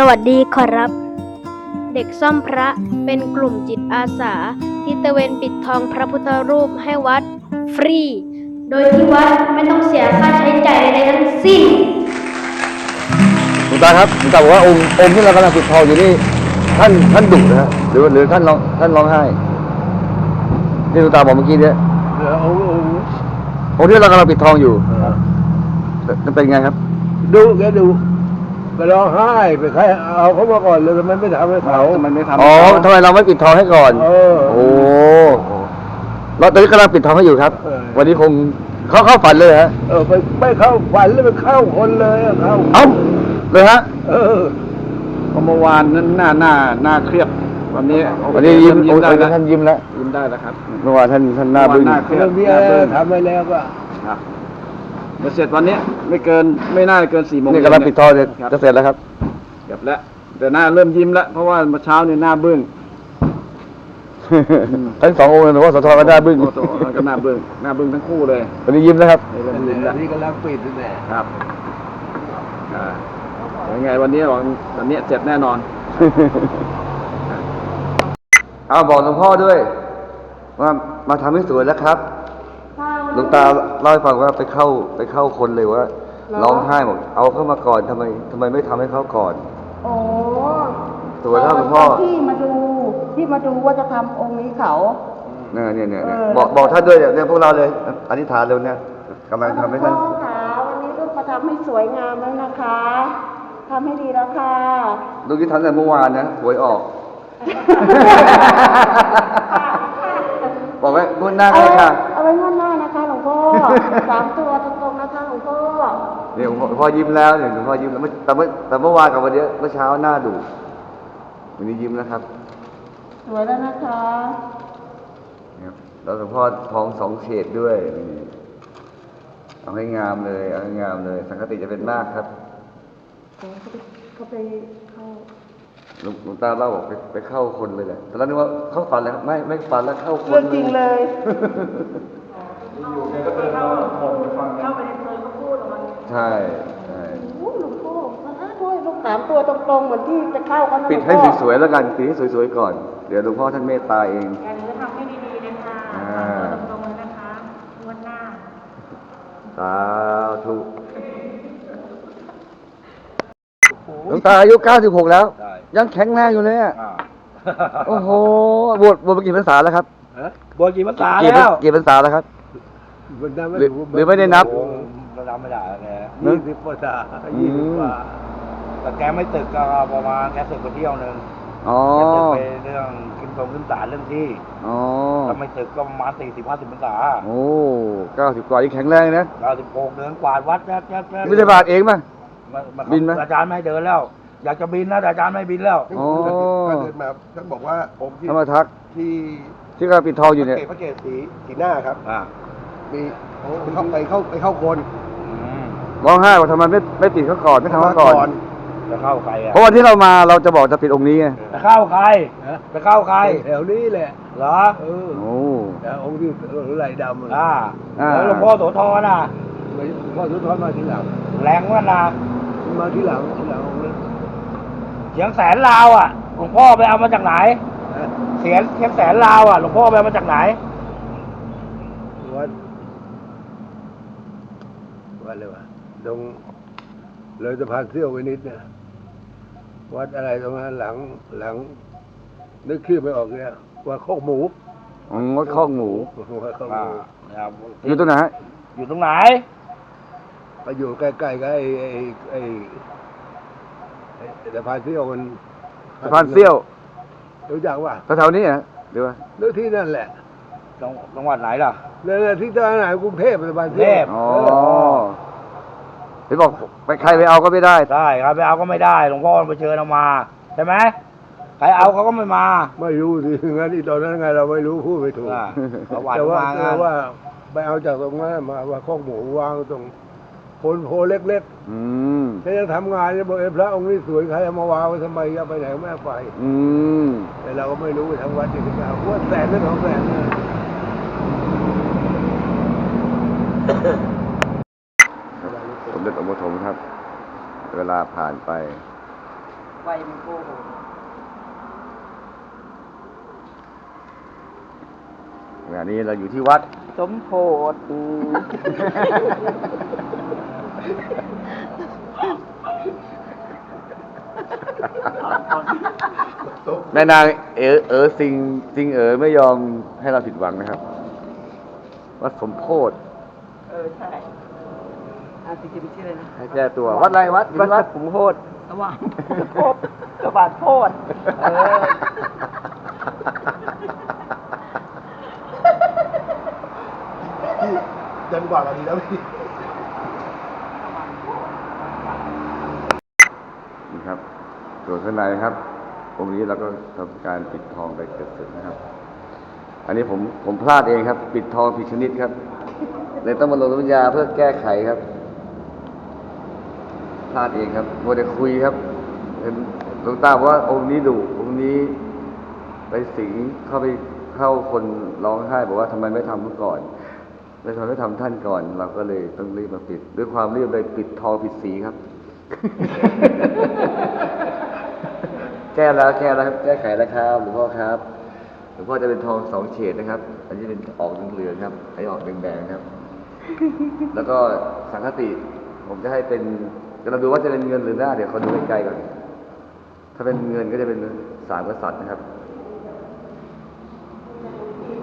สวัสดีขอรับ เด็กซ่อมพระเป็นกลุ่มจิตอาสา ที่ตระเวนปิดทองพระพุทธรูปให้วัด ฟรี โดยที่วัดไม่ต้องเสียค่าใช้จ่ายใดๆทั้งสิ้นหลวงตาครับหลวงตาบอกว่าองค์องค์ที่เรากำลังปิดทองอยู่นี่ท่านท่านดุนะฮะหรือหรือท่านร้องท่านร้องไห้ที่หลวงตาบอกเมื่อกี้เนี่ยเดี๋ยวเอาเอาองค์ที่เรากำลังปิดทองอยู่จะเป็นไงครับ ดูแกดู ไปร้องไห้ไปใครเอาเขามาก่อนเลยทำไมไม่ทำให้เขามันไม่ทำอ๋อทำไมเราไม่ปิดทองให้ก่อนเออ โอ้เราตอนนี้กำลังปิดทองให้อยู่ครับ เออ วันนี้คงเข้าเข้าฝันเลยฮะเออไปไม่เข้าฝันเลยไปเข้าคนเลยอะเข้าเอ้าเลยฮะ เออเมื่อวานนั้นหน้าหน้าหน้าเครียดวันนี้วันนี้ยิ้มยิ้มได้วันนี้แล้วท่านยิ้มแล้วยิ้มได้แล้วครับเมื่อวานท่านท่านหน้าบึ้งเมื่อวานหน้าเครียดเรื่องนี้ทำไปแล้วก็ครับ เดี๋ยวเสร็จวันนี้ไม่เกินไม่น่าจะเกินสี่โมงนี่กำลังปิดทองจะครับจะเสร็จแล้วครับเกือบแล้วแต่หน้าเริ่มยิ้มแล้วเพราะว่าเมื่อเช้าเนี่ยหน้าบึ้งทั้งสององค์เลยหลวงพ่อโสธรกับหน้าบึ้งโอ้โหก็หน้าบึ้งหน้าบึ้งทั้งคู่เลยวันนี้ยิ้มแล้วครับนี่เริ่มยิ้มแล้วนี่กำลังปิดนี่แหละครับอ่ายังไงวันนี้บอกวันนี้เสร็จแน่นอน เอาบอกหลวงพ่อด้วย ว่ามาทำให้สวยแล้วครับ หลวงตาเล่าให้ฟังว่าไปเข้าไปเข้าคนเลยว่าร้องไห้บอกเอาเข้ามาก่อนทำไมทำไมไม่ทำให้เขาก่อน โอ้สวยแล้วหลวงพ่อที่มาดูที่มาดูว่าจะทำองค์นี้เขา เนี่ยเนี่ยเนี่ยเนี่ยเออ บอกบอกท่านด้วยเนี่ยเนี่ยพวกเราเลยอธิษฐานเร็วเนี่ยกำลังทำให้ท่าน หลวงพ่อขาวันนี้ลูกมาทำให้สวยงามแล้วนะคะทำให้ดีแล้วค่ะดูที่ทำแต่เมื่อวานนะหวยออก บอกไว้งวดหน้าก็เอาได้ไว้ค่ะ เอาไว้งวดหน้า สามตัวตรงๆนะคะหลวงพ่อเนี่ยหลวงพ่อหลวงพ่อยิ้มแล้วเนี่ยหลวงพ่อยิ้มแล้วเมื่อแต่เมื่อแต่เมื่อวานกับวันเนี้ยเมื่อเช้าหน้าดูวันนี้ยิ้มแล้วครับ สวยแล้วนะคะเนี่ยแล้วหลวงพ่อทองสองเฉดด้วยนี่เอาให้งามเลยเอาให้งามเลย สังคติจะเป็นมากครับเขาไปเข้าหลวงหลวงตาเล่าบอกไปไปเข้าคนเลยแหละแต่แล้วนึกว่าเข้าฝันแล้วไม่ไม่ฝันแล้วเข้าคนเรื่องจริงเลย ใช่ใช่โอ้หลวงพ่อมาห้าถ้วยลูกสามตัวตรงๆเหมือนที่จะเข้ากันนะปิดลวงให้พ่อสวยๆแล้วกันปิดให้สวยๆก่อน เดี๋ยวหลวงพ่อท่านเมตตาเองการจะทำให้ดีๆนะคะอ่าตรงๆเลยนะคะงวันหน้าสาธุหลวงตาอายุ96 แล้วได้ยังแข็งแรงอยู่เลยอะอ่าโอ้โหบวชบวชมากี่พรรษาแล้วครับฮะบวชกี่ภาษากี่พรแล้รวกี่พรรษาแล้วครับมันได้ไม่หรือรู้หรือไม่ได้นับ โอ้เราจำไม่ได้แล้วแกยี่สิบภาษายี่สิบกว่าแต่แกไม่ตึกก็ประมาณแกสึกไปเที่ยวหนึ่งอ๋อแกตึกไปเรื่องขึ้นตรงขึ้นศาลเรื่องที่อ๋อถ้าไม่ตึกก็ประมาณสี่สิบห้าสิบพรรษาโอ้เก้าสิบกว่ายังแข็งแรงนะเก้าสิบหกเดินกวาดวัดแจ๊บแจ๊บแจ๊บไม่ได้บาทเองป่ะมามาบินไหมอาจารย์ไม่ให้เดินแล้ว อยากจะบินนะแต่อาจารย์ไม่ให้บินแล้วอ๋อท่านเดินมาท่านบอกว่าองค์ที่ถ้ามาทักที่ที่กำลังปิดทองอยู่เนี่ยพระเกศสีสีหน้าครับอ่ามีเข้าไปเข้าไปเข้าคนอืม ร้องไห้ว่าทำไมไม่ไม่ปิดเขาก่อนไม่ทำเขาก่อน จะเข้าใครอะเพราะวันที่เรามาเราจะบอกจะปิดองค์นี้ไงจะเข้าใครจะเข้าใครแถวนี้แหละเหรอเออโอ้แต่องค์ที่ไหลดำอะอ่าอ่าแล้วหลวงพ่อโสธรน่ะไม่พ่อทุกทอนมาทีหลังแรงว่านะมาทีหลังทีหลังองค์นั้นเสียงแสนลาวอะหลวงพ่อไปเอามาจากไหนนะเสียงเสียงแสนลาวอะหลวงพ่อไปเอามาจากไหนวัดวัดอะไรวะ ตรงเลยสะพานเสี้ยวไปนิดเนี่ยวัดอะไรตรงนั้นหลังหลัง นึกชื่อไม่ออกเนี่ยว่าโคกหมูอ๋องดข้องหมูว่าโคกหอ่ามูนะครับอยู่ตรงไหนฮะอยู่ตรงไหน ไปอยู่ใกล้ๆกับไอ้ไอ้ไอ้ไอ้สะพานเสี้ยวมันสะพานเซี่ยวรู้จักว่าแถวๆนี้นะหรือว่า หรือที่นั่นแหละจังจังหวัดไหนล่ะนั่นแหละที่ตอนไหนกรุงเทพสะพานเสี้ยวกรุงเทพ อ๋อ เห็นบอกไปใครไปเอาก็ไม่ได้ใช่ครับไปเอาก็ไม่ได้หลวงพ่อไปเชิญเอามาใช่ไหมใครเอาเขาก็ไม่มาไม่รู้สิงั้นที่ตอนนั้นไงเราไม่รู้พูดไม่ถูกอ่าประวัติแต่ว่ามาแต่งานว่าไปเอาจากตรงนั้นมาว่าข้อกหมูวางตรงโพนโพเล็กอืมๆฉันยังทำงานจะบอกเอ้พระองค์นี้สวยใครเอามาวางไว้ทำไมจะไปไหนไม่เอาไป อืม แต่เราก็ไม่รู้ไปทำวัดที่ไหนว่าแสนหรือสองแสนนะสมเด็จองค์ปฐมครับ เวลาผ่านไปไฟมันโกหกขณะนี้เราอยู่ที่วัด สมโพธิแม่นางเออเออสิงสิงเอ๋อไม่ยอมให้เราผิดหวังนะครับ วัดสมโพธิเออ ใช่ อาจจะเป็นชื่ออะไรนะให้แก้ตัว วัดอะไรวัดอยู่ที่วัดสมโพธิสว่างโพธิสว่างโพธิเออยันกว่าเราดีแล้วพี่นี่ครับส่วนข้างในครับตรงนี้เราก็ทำการปิดทองไปเกือบเสร็จนะครับ อันนี้ผมผมพลาดเองครับ ปิดทองผิดชนิดครับเลยต้องมาลงน้ำยาเพื่อแก้ไขครับพ ลาดเองครับมัวแต่คุยครับเห็นหลวงตาว่าองค์นี้ดุองค์นี้ไปสิงเข้าไปเข้าคนร้องไห้บอกว่าทำไมไม่ทำเมื่อก่อนเลยทำไมไม่ทำท่านก่อน เราก็เลยต้องรีบมาปิด ด้วยความรีบเลยปิดทองผิดสีครับ แก้แล้วแก้แล้วครับแก้ไขแล้วครับหลวงพ่อครับหลวงพ่อจะเป็นทองสองเฉดนะครับ อันนี้เป็นออกเหลืองครับอันนี้ออกแดงๆครับ แล้วก็สังคติผมจะให้เป็น จะเราดูว่าจะเป็นเงินหรือหน้าเดี๋ยวเขาดูใกล้ๆก่อน ถ้าเป็นเงินก็จะเป็นสามกษัตริย์นะครับ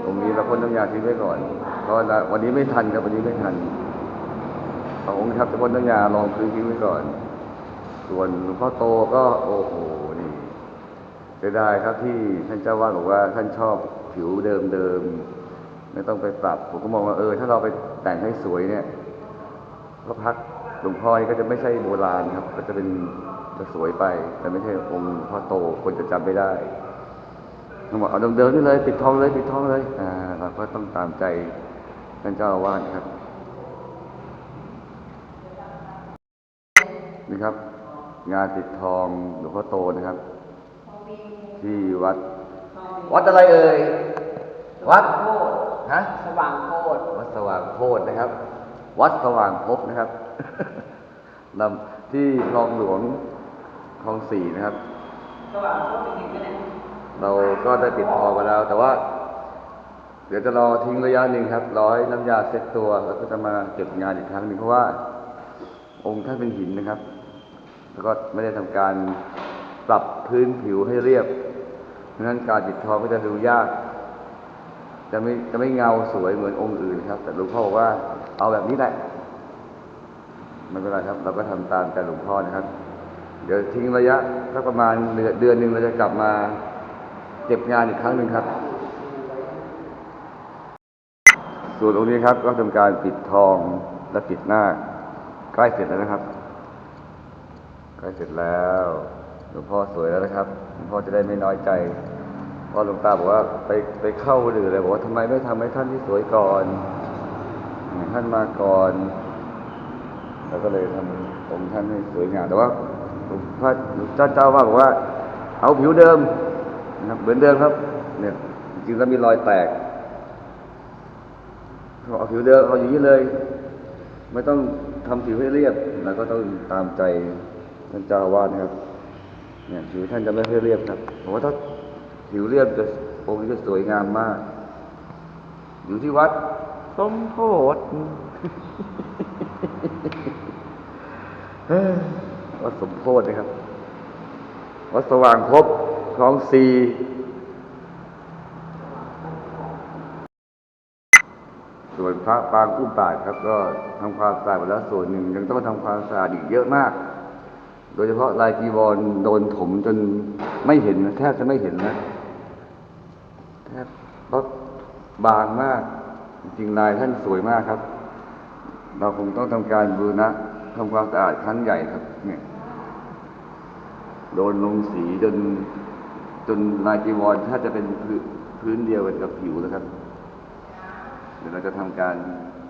ตรงนี้เราพ่นน้ำยาทิ้งไว้ก่อน เพราะว่าวันนี้ไม่ทันครับวันนี้ไม่ทันสององค์ครับจะพ่นน้ำยาลองพื้นทิ้งไว้ก่อน ส่วนหลวงพ่อโตก็โอ้โหนี่เสียดายครับที่ท่านเจ้าวาดบอกว่าท่านชอบผิวเดิมเดิมๆไม่ต้องไปปรับ ผมก็มองว่าเออ ถ้าเราไปแต่งให้สวยเนี่ยพระพัก หลวงพ่อนี่ก็จะไม่ใช่โบราณครับ ก็จะเป็นจะสวยไป แต่ไม่ใช่องค์หลวงพ่อโตคนจะจำไม่ได้เขาบอกเอาเดิมๆนี่เลยปิดทองเลยปิดทองเลยอ่าเราก็ต้องตามใจท่านเจ้าอาวาสครับนี่ครับ งานปิดทองหลวงพ่อโตนะครับ ที่วัด วัดอะไรเอ่ยวัดโพธิฮะสว่างโพธิวัดสว่างโพธินะครับ วัดสว่างภพนะครับ นำที่คลองหลวงคลองสี่นะครับสว่างโพธิเป็นยังไงเนี่ยเราก็ได้ปิดทองไปแล้ว แต่ว่า เดี๋ยวจะรอทิ้งระยะหนึ่งครับรอให้น้ำยาเซ็ตตัวแล้วก็จะมาเก็บงานอีกครั้งหนึ่งเพราะว่า องค์ท่านเป็นหินนะครับ แล้วก็ไม่ได้ทำการปรับพื้นผิวให้เรียบเพราะฉะนั้นการปิดทองก็จะดูยากจะไม่จะไม่เงาสวยเหมือนองค์อื่นครับ แต่หลวงพ่อบอกว่าเอาแบบนี้แหละ ไม่เป็นไรครับ เราก็ทำตามใจหลวงพ่อนะครับ เดี๋ยวทิ้งระยะสักประมาณเดือนเดือนหนึ่งเราจะกลับมาเก็บงานอีกครั้งหนึ่งครับ ส่วนตรงนี้ครับก็ทำการปิดทองและปิดหน้า ใกล้เสร็จแล้วนะครับ ใกล้เสร็จแล้วหลวงพ่อสวยแล้วนะครับหลวงพ่อจะได้ไม่น้อยใจเพราะหลวงตาบอกว่าไปไปเข้าหรืออะไรบอกว่าทำไมไม่ทำให้ท่านที่สวยก่อนให้ท่านมาก่อน เราก็เลยทำองค์ท่านให้สวยงามแต่ว่าหลวงพ่อเจ้าเจ้าว่าบอกว่า เอาผิวเดิมนะครับเหมือนเดิมครับ เนี่ยจริงๆแล้วมีรอยแตกเอาผิวเดิมเอาอย่างนี้เลย ไม่ต้องทำผิวให้เรียบแล้วก็ต้องตามใจท่านเจ้าวาสนะครับ เนี่ยผิวท่านจะไม่ค่อยเรียบครับผมว่าถ้าผิวเรียบจะองค์นี้จะสวยงามมาก อยู่ที่วัดสมโพธิ วัดสมโพธินะครับ วัดสว่างภพคลองสี่ส่วนพระปางอุ้มบาทครับ ก็ทำความสะอาดไปแล้วส่วนหนึ่งยังต้องทำความสะอาดอีกเยอะมาก โดยเฉพาะลายจีวรโดนถมจนไม่เห็นแทบจะไม่เห็นนะแทบรถบางมาก จริงๆลายท่านสวยมากครับ เราคงต้องทำการบูรณะทำความสะอาดครั้งใหญ่ครับ เนี่ย โดนลงสีจนจนลายจีวรถ้าจะเป็นพื้นเดียวกันกับผิวแล้วครับ เดี๋ยวเราจะทำการ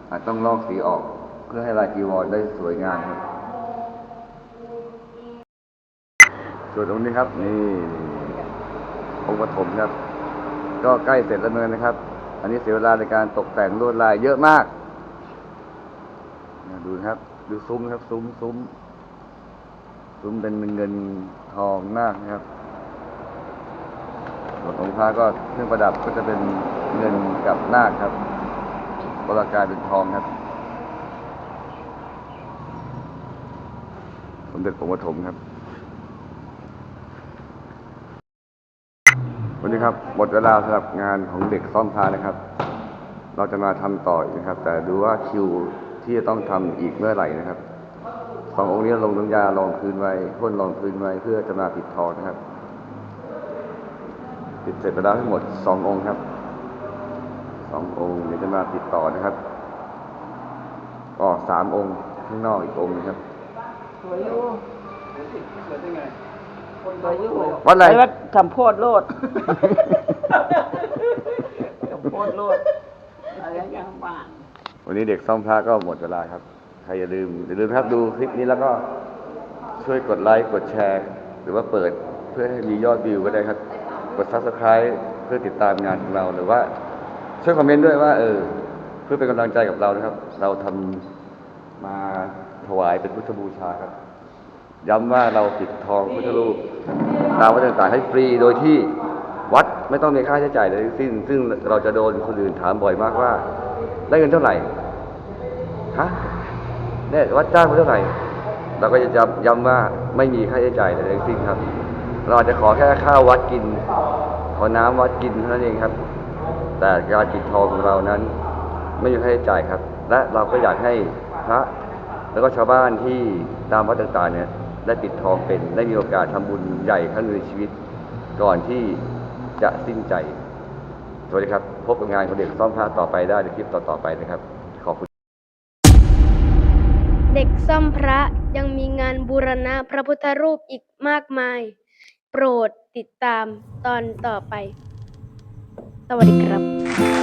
อาจต้องลอกสีออก เพื่อให้ลายจีวรได้สวยงามครับส่วนตรงนี้ครับ นี่องค์ปฐมครับ ก็ใกล้เสร็จแล้วเนกันนะครับ อันนี้เสียเวลาในการตกแต่งลวดลายเยอะมาก ดูนะครับ ดูซุ้มครับ ซุ้มซุ้มซุ้มเป็นเงินทองนาคนะครับส่วนองค์พระก็เครื่องประดับก็จะเป็นเงินกับนาคครับบรากายเป็นทองครับ สมเด็จองค์ปฐมครับ วันนี้ครับหมดเวลาสำหรับงานของเด็กซ่อมพานะครับ เราจะมาทำต่ออีกนะครับ แต่ดูว่าคิว ที่จะต้องทำอีกเมื่อไหร่นะครับสององค์นี้ลงน้ำยาลองคืนไว้พ่นลองคืนไว้เพื่อจะมาปิดทองนะครับ ปิดเสร็จไปแล้วทั้งหมดสององค์ครับสององค์เดี๋ยวจะมาปิดต่อนะครับก็สามองค์ข้างนอกอีกองค์หนึงครับสวยอยู่สวยอยู่วัดอะไรปวัดทำโพดโลดทำโพดโลดอะไรอย่างบ้าน วันนี้เด็กซ่อมพระก็หมดเวลาครับ ใครอย่าลืมอย่าลืมครับดูคลิปนี้แล้วก็ช่วยกดไลค์กดแชร์ หรือว่าเปิดเพื่อให้มียอดวิวก็ได้ครับ กด subscribe เพื่อติดตามงานของเราหรือว่า ช่วยคอมเมนต์ด้วยว่า เออ เพื่อเป็นกำลังใจกับเรานะครับ เราทำมาถวายเป็นพุทธบูชาครับ ย้ำว่าเราปิดทองพุทธรูปตามวัดต่างๆให้ฟรีโดยที่วัดไม่ต้องมีค่าใช้จ่ายใดทั้งสิ้น ซึ่งเราจะโดนคนอื่นถามบ่อยมากว่า ได้เงินเท่าไหร่ ฮะเนี่ยวัดจ้างมาเท่าไหร่เราก็จะย้ำย้ำว่าไม่มีค่าใช้จ่ายใดทั้งสิ้นครับ เราอาจจะขอแค่ข้าววัดกิน ขอน้ำวัดกินเท่านั้นเองครับ แต่การปิดทองของเรานั้น ไม่มีค่าใช้จ่ายครับ และเราก็อยากให้พระแล้วก็ชาวบ้านที่ตามวัดต่างๆเนี่ยได้ปิดทองเป็นได้มีโอกาสทำบุญใหญ่ครั้งหนึ่งในชีวิต ก่อนที่จะสิ้นใจ สวัสดีครับ พบกับงานของเด็กซ่อมพระต่อไปได้ในคลิปต่อๆไปนะครับ ขอบคุณ เด็ก ซ่อมพระยังมีงานบูรณะพระพุทธรูปอีกมากมาย โปรดติดตามตอนต่อไป สวัสดีครับ